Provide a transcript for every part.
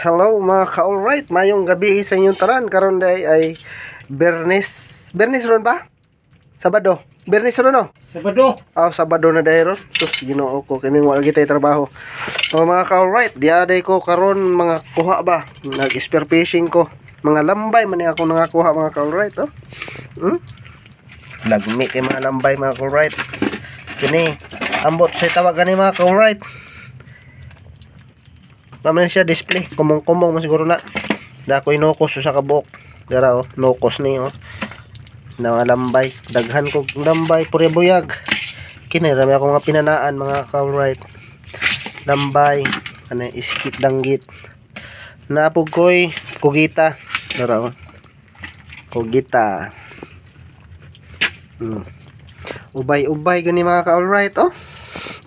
hello mga ka-alright. Mayong gabi sa inyong tanan. Karon day ay Bernes. Bernes ron ba? Sabado. Bernes ron no? Sabado. Ah, Sabado na day ron. Sus, ginoo ko. Kining wala gitay trabaho. O mga ka-alright. Diaday ko karon mga kuha ba? Nag-spear fishing ko. Mga lambay man ako nangakuha mga ka-alright. Oh. Hmm? Lagmi kay mga lambay mga ka-alright. Kini, ambot sa tawagan ni mga ka-alright. Naman siya display. Kumong-kumong mo siguro na. Dako inokos sa kabuk. Dara oh, nokos ni oh. Na lambay. Daghan ko lambay pure buyag. Kini rami ako nga pinanaan mga ka-right. Lambay, ano iskit danggit. Napog koy kugita. Dara oh. Kugita. Hmm. Ubay-ubay gani mga ka-alright oh.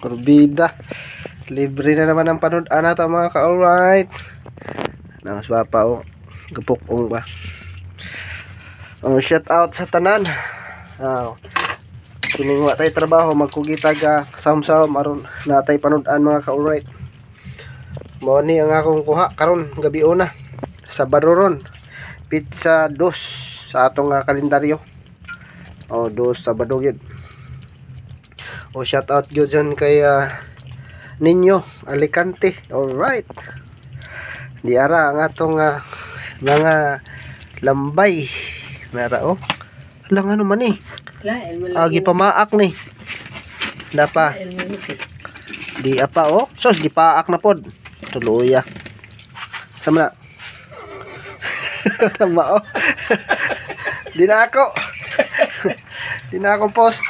Kurbida. Libre na naman ang panood ana ta mga ka-alright. Nang swapa o. Gapukong ba. Oh, shout out sa tanan. Ah. Kining wa tay trabaho magkugita ga sam-sam aron natay panood-an mga ka-alright. Mao ni ang akong kuha karon gabi una. Sabado ron. Pizza dos sa atong nga kalendaryo. Oh, dos Sabado gyud. Oh, shout out gyud kay ah, ninyo Alicante. Alright di ara ang atong ah, mga lambay. Nara oh. Lang ano man eh. Agi pamaak ni. Dapa di apa oh. Sos gipaak na pod. Tuluya. Sama na. Tama oh. Di na ako. Di na ako post.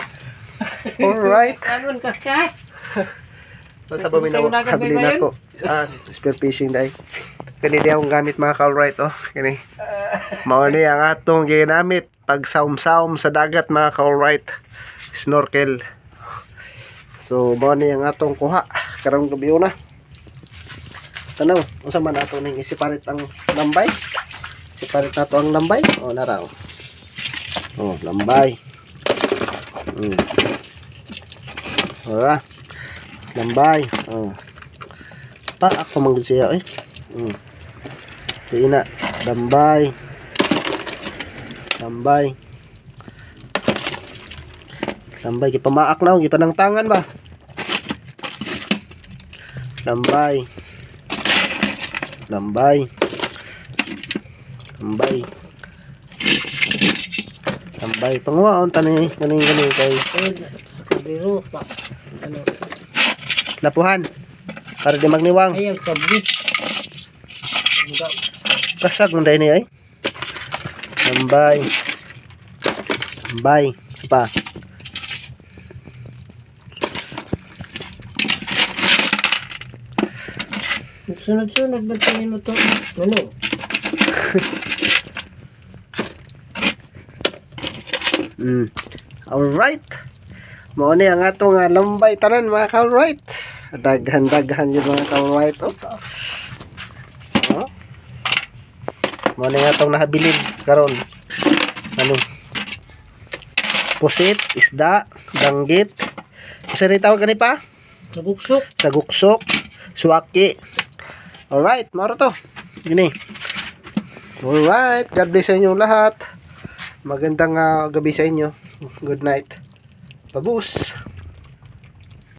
Alright Karon kaskas. Basta ba minaw ba na ko. Ah, spear fishing dai. Kani di akong gamit mga ka-alright oh. Kani. Mao ni ang atong ginamit pag saum-saum sa dagat mga ka-alright. Snorkel. So mao ni ang atong kuha karong gabi na. Tanaw, unsa man ato ning isiparit ang lambay? Siparit nato ang lambay. Oh, naraw. Oh, lambay. Mm. Ora. Lambay. Oh. Pa ako man gud siya eh. Mm. Kaya na lambay. Lambay. Lambay gipamaak na gipanangtangan ba? Lambay. Lambay. Lambay. Lambay. Panguwaon tani kaning kaning kay Sa kabiro pa. Ano? Lapuhan. Para di magniwang. Sabit. Enggak. Kasag mo dahil ay. Lambay. Isa pa. Sunod-sunod ba tayo mo to? Ano? Mm. Alright. Mao ni ang atong nga lambay tanan mga ka-alright. Daghan-daghan yung mga ka-alright. Oh. Oh. Mao ni nga atong nahabilin karon. Ano? Pusit, isda, danggit. Isa rin tawag gani pa? Nabuksok. Saguksok, suwaki. Alright, maro to. Gini. Alright, God bless sa inyo lahat. Magandang ah, gabi sa inyo. Good night. Pabus.